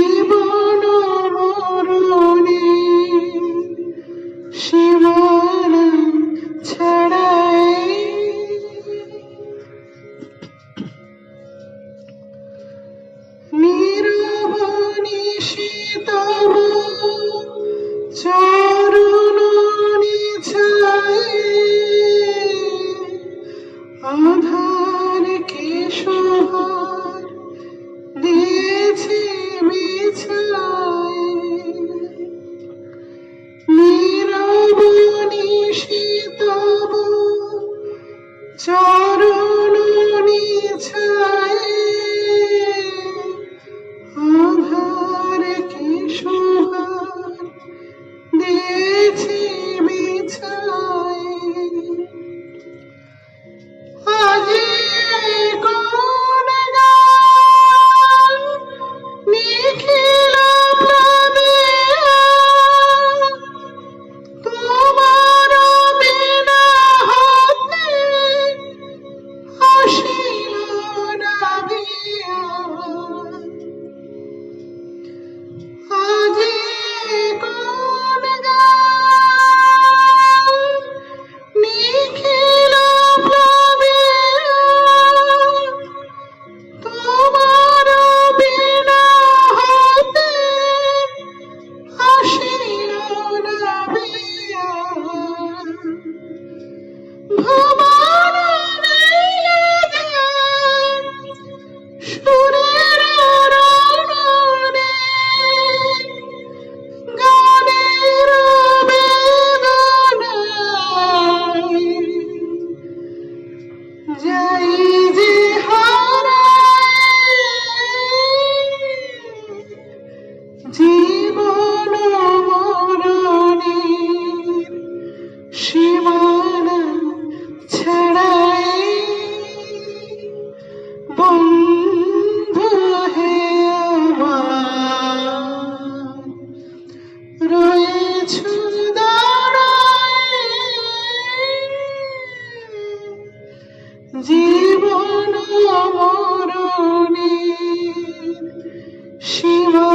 You. নিশীতব চরণ নিছায় জীবন মরণে শিবা